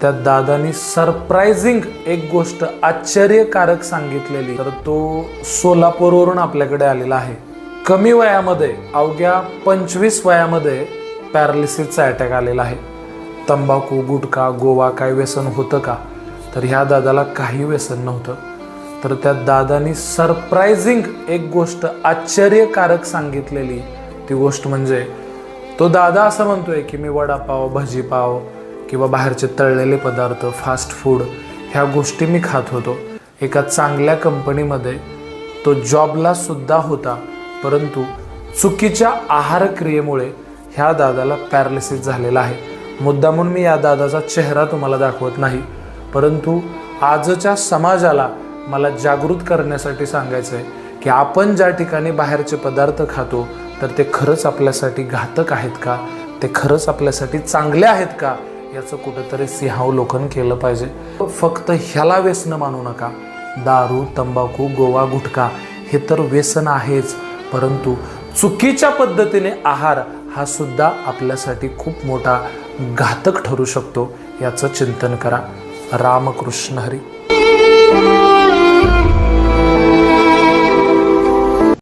त्या दादानी सरप्राइझिंग एक गोष्ट आश्चर्यकारक सांगितलेली. तर तो सोलापूरवरून आपल्याकडे आलेला आहे. कमी वयामध्ये अवघ्या पंचवीस वयामध्ये पॅरालिसिसचा अटॅक आलेला आहे. तंबाखू गुटखा गोवा काय व्यसन होतं का? तर ह्या दादाला काही व्यसन नव्हतं. तर त्या दादानी सरप्राइझिंग एक गोष्ट आश्चर्यकारक सांगितलेली. ती गोष्ट म्हणजे तो दादा असं म्हणतोय की मी वडापाव भजीपाव किंवा बाहेरचे तळलेले पदार्थ फास्ट फूड ह्या गोष्टी मी खात होतो. एका चांगल्या कंपनीमध्ये तो जॉबला सुद्धा होता परंतु चुकीच्या आहार क्रियेमुळे ह्या दादाला पॅरालिसिस झालेला आहे. मुद्दामून मी या दादाचा चेहरा तुम्हाला दाखवत नाही परंतु आजच्या समाजाला मला जागृत करण्यासाठी सांगायचं आहे की आपण ज्या ठिकाणी बाहेरचे पदार्थ खातो तर ते खरंच आपल्यासाठी घातक आहेत का? ते खरंच आपल्यासाठी चांगले आहेत का? याचं कुठंतरी सिंहावलोकन केलं पाहिजे. फक्त ह्याला व्यसन मानू नका. दारू तंबाखू गोवा गुटखा हे तर व्यसन आहेच. परंतु चुकीच्या पद्धतीने आहार हा सुद्धा आपल्यासाठी खूप मोठा घातक ठरू शकतो याचं चिंतन करा. रामकृष्ण हरी.